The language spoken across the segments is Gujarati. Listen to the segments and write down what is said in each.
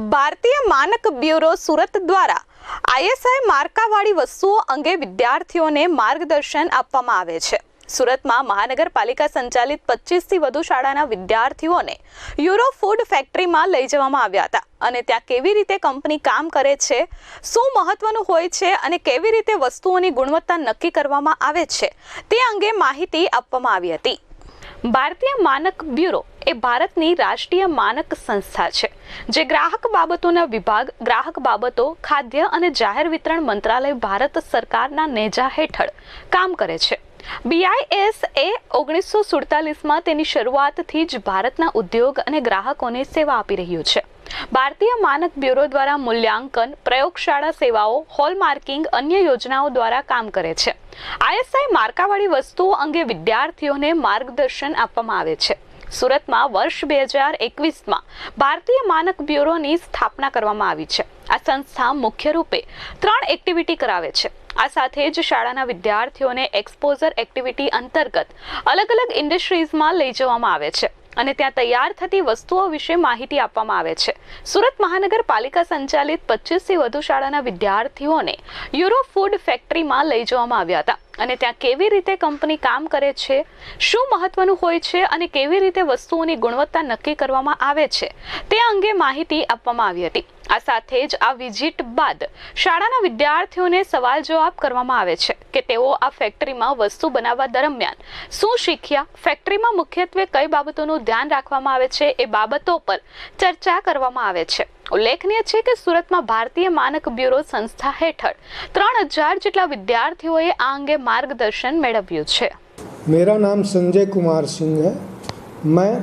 ભારતીય માનક બ્યુરો સુરત દ્વારા આઈએસઆઈ માર્કાવાળી વસ્તુઓ અંગે વિદ્યાર્થીઓને માર્ગદર્શન આપવામાં આવે છે. સુરતમાં મહાનગરપાલિકા સંચાલિત પચીસથી વધુ શાળાના વિદ્યાર્થીઓને યુરો ફૂડ ફેક્ટરીમાં લઈ જવામાં આવ્યા હતા અને ત્યાં કેવી રીતે કંપની કામ કરે છે, શું મહત્વનું હોય છે અને કેવી રીતે વસ્તુઓની ગુણવત્તા નક્કી કરવામાં આવે છે તે અંગે માહિતી આપવામાં આવી હતી. ભારતીય માનક બ્યુરો એ ભારતની રાષ્ટ્રીય માનક સંસ્થા છે, જે ગ્રાહક બાબતોના વિભાગ, ગ્રાહક બાબતો, ખાદ્ય અને જાહેર વિતરણ મંત્રાલય ભારત સરકારના નેજા હેઠળ કામ કરે છે. બીઆઈએસ એ ઓગણીસો સુડતાલીસમાં તેની શરૂઆતથી જ ભારતના ઉદ્યોગ અને ગ્રાહકોને સેવા આપી રહ્યું છે. ભારતીય માનક બ્યુરો દ્વારા મૂલ્યાંકન, પ્રયોગશાળા સેવાઓ, હોલમાર્કિંગ, અન્ય યોજનાઓ દ્વારા કામ કરે છે. આઈએસઆઈ માર્કાવાળી વસ્તુઓ અંગે વિદ્યાર્થીઓને માર્ગદર્શન આપવામાં આવે છે. સુરતમાં વર્ષ બે હજાર એકવીસમાં ભારતીય માનક બ્યુરોની સ્થાપના કરવામાં આવી છે. આ સંસ્થા મુખ્ય રૂપે ત્રણ એક્ટિવિટી કરાવે છે. આ સાથે જ શાળાના વિદ્યાર્થીઓને એક્સપોઝર એક્ટિવિટી અંતર્ગત અલગ અલગ ઇન્ડસ્ટ્રીઝમાં લઈ જવામાં આવે છે. અને ત્યાં તૈયાર થતી વસ્તુઓ વિશે માહિતી આપવામાં આવે છે. સુરત મહાનગરપાલિકા સંચાલિત પચીસથી વધુ શાળાના વિદ્યાર્થીઓને યુરો ફૂડ ફેક્ટરીમાં લઈ જવામાં આવ્યા હતા. અને ત્યાં કેવી રીતે કંપની કામ કરે છે, શું મહત્વનું હોય છે અને કેવી રીતે વસ્તુઓની ગુણવત્તા નક્કી કરવામાં આવે છે, તે અંગે માહિતી આપવામાં આવી હતી. આ સાથે જ આ વિઝિટ બાદ શાળાના વિદ્યાર્થીઓને સવાલ જવાબ કરવામાં આવે છે કે તેઓ આ ફેક્ટરીમાં વસ્તુ બનાવવા દરમિયાન શું શીખ્યા, ફેક્ટરીમાં મુખ્યત્વે કઈ બાબતોનું ધ્યાન રાખવામાં આવે છે એ બાબતો પર ચર્ચા કરવામાં આવે છે. ઉલ્લેખનીય છે કે સુરતમાં ભારતીય માનક બ્યુરો સંસ્થા હેઠળ ત્રણ હજાર જેટલા વિદ્યાર્થીઓએ આ અંગે માર્ગદર્શન મેળવ્યું છે मेरा नाम संजय कुमार सिंह है मैं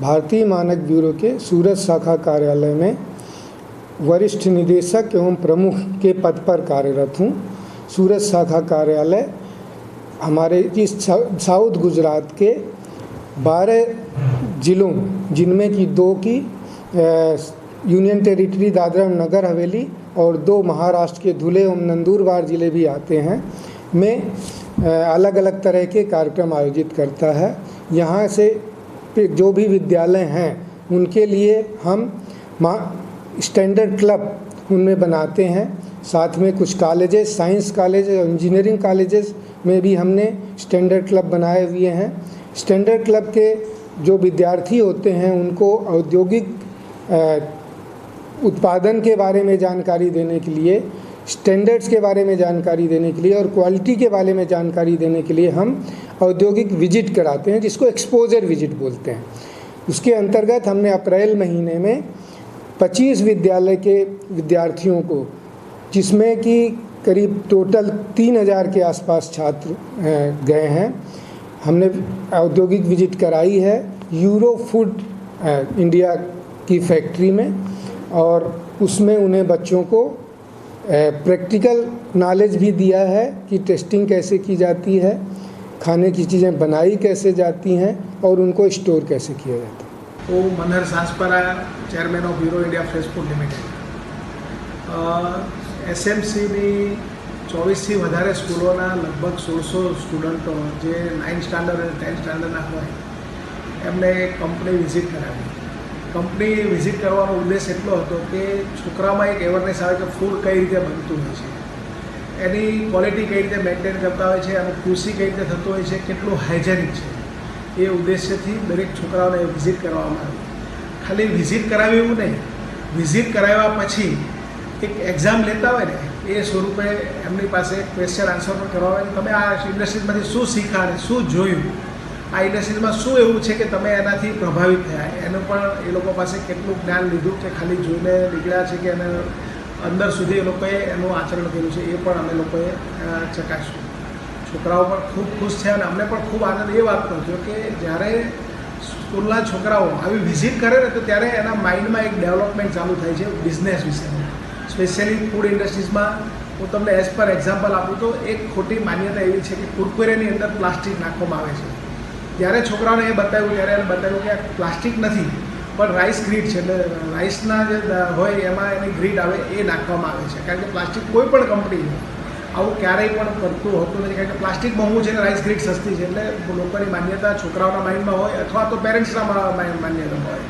भारतीय मानक ब्यूरो के सूरत शाखा कार्यालय में वरिष्ठ निदेशक एवं प्रमुख के पद पर कार्यरत हूँ सूरत शाखा कार्यालय हमारे इस सा- साउथ गुजरात के बारह जिलों जिनमें कि दो की अ, यूनियन टेरिटरी दादरा नगर हवेली और दो महाराष्ट्र के धुले एवं नंदूरबार ज़िले भी आते हैं। में अलग अलग तरह के कार्यक्रम आयोजित करता है। यहाँ से जो भी विद्यालय हैं, उनके लिए हम स्टैंडर्ड क्लब उनमें बनाते हैं। साथ में कुछ कॉलेजेस, साइंस कॉलेज और इंजीनियरिंग कॉलेजेस में भी हमने स्टैंडर्ड क्लब बनाए हुए हैं। स्टैंडर्ड क्लब के जो विद्यार्थी होते हैं, उनको औद्योगिक उत्पादन के बारे में जानकारी देने के लिए स्टैंडर्ड्स के बारे में जानकारी देने के लिए और क्वालिटी के बारे में जानकारी देने के लिए हम औद्योगिक विज़िट कराते हैं, जिसको एक्सपोजर विज़िट बोलते हैं। उसके अंतर्गत हमने अप्रैल महीने में 25 विद्यालय के विद्यार्थियों को, जिसमें कि करीब टोटल 3000 के आसपास छात्र गए हैं। हमने औद्योगिक विज़िट कराई है यूरो फ़ूड इंडिया की फैक्ट्री में। और उसमें उन्हें बच्चों को प्रैक्टिकल नॉलेज भी दिया है कि टेस्टिंग कैसे की जाती है खाने की चीज़ें बनाई कैसे जाती हैं और उनको स्टोर कैसे किया जाता है હું Manhar Sanspara chairman of Hero India fresh food limited એસએમસીની ચોવીસથી વધારે સ્કૂલોના લગભગ સોળસો સ્ટુડન્ટો જે નાઇન્થ સ્ટાન્ડર્ડ અને ટેન્થ સ્ટાન્ડર્ડના હોય એમને કંપની વિઝિટ કરાવી કંપની વિઝિટ કરવાનો ઉદ્દેશ એટલો હતો કે છોકરામાં એક એવરનેસ આવે કે ફૂડ કઈ રીતે બનતું હોય છે. એની ક્વોલિટી કઈ રીતે મેન્ટેન કરતા હોય છે અને કૃષિ કઈ રીતે થતું હોય છે, કેટલું હાઇજેનિક છે. એ ઉદ્દેશ્યથી દરેક છોકરાઓને વિઝિટ કરવામાં આવી ખાલી વિઝિટ કરાવી એવું નહીં વિઝિટ કરાવ્યા પછી એક એક્ઝામ લેતા હોય ને, એ સ્વરૂપે એમની પાસે ક્વેશ્ચન આન્સર પણ કરવા હોય તમે આ ઇન્ડસ્ટ્રીમાંથી શું શીખા શું જોયું? આ ઇન્ડસ્ટ્રીઝમાં શું એવું છે કે તમે એનાથી પ્રભાવિત થયા? એનું પણ એ લોકો પાસે કેટલું જ્ઞાન લીધું કે ખાલી જોઈને નીકળ્યા છે કે એને અંદર સુધી એ લોકોએ એનું આચરણ કર્યું છે? એ પણ અમે લોકોએ ચકાસ્યું. છોકરાઓ પણ ખૂબ ખુશ થયા અને અમને પણ ખૂબ આનંદ. એ વાતનો થયો કે જ્યારે સ્કૂલના છોકરાઓ આવી વિઝિટ કરે ને તો ત્યારે એના માઇન્ડમાં એક ડેવલપમેન્ટ ચાલુ થાય છે બિઝનેસ વિશેનું. સ્પેશિયલી ફૂડ ઇન્ડસ્ટ્રીઝમાં હું તમને એઝ પર એક્ઝામ્પલ આપું તો એક ખોટી માન્યતા એવી છે કે કુરકુરેની અંદર પ્લાસ્ટિક નાખવામાં આવે છે. જ્યારે છોકરાઓને એ બતાવ્યું, ત્યારે એને બતાવ્યું કે આ પ્લાસ્ટિક નથી, પણ રાઈસ ગ્રીડ છે, એટલે રાઈસના જે હોય એમાં એની ગ્રીડ આવે એ નાખવામાં આવે છે. કારણ કે પ્લાસ્ટિક કોઈ પણ કંપની આવું ક્યારેય પણ કરતું હોતું નથી. કારણ કે પ્લાસ્ટિક મોંઘું છે ને રાઈસ ગ્રીડ સસ્તી છે, એટલે લોકોની માન્યતા છોકરાઓના માઇન્ડમાં હોય અથવા તો પેરેન્ટ્સના માન્યતામાં હોય.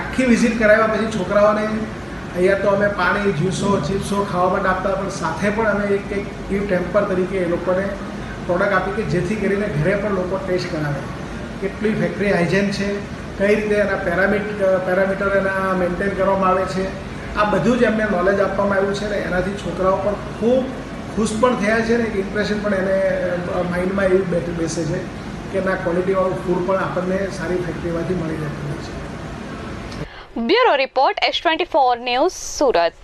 આખી વિઝિટ કરાવ્યા પછી છોકરાઓને અહીંયા તો અમે પાણી જ્યુસો ચિપ્સો ખાવા માટે આપતા પણ સાથે પણ અમે એક એક ગીફ્ટ ટેમ્પર તરીકે એ લોકોને પ્રોડક્ટ આપી કે જેથી કરીને ઘરે પણ લોકો ટેસ્ટ કરાવે. કેટલી ફેક્ટરી હાઇજેન છે, કઈ રીતે એના પેરામીટ, પેરામીટર એના મેન્ટેન કરવામાં આવે છે. આ બધું જ એમને નોલેજ આપવામાં આવ્યું છે ને એનાથી છોકરાઓ પણ ખૂબ ખુશ પણ થયા છે ને ઇમ્પ્રેશન પણ એને માઇન્ડમાં એવું બેઠું, બેસે છે કે ના ક્વોલિટીવાળું ફૂડ પણ આપણને સારી ફેક્ટરીમાંથી મળી રહેતું હોય છે. Bureau report S twenty four news Surat.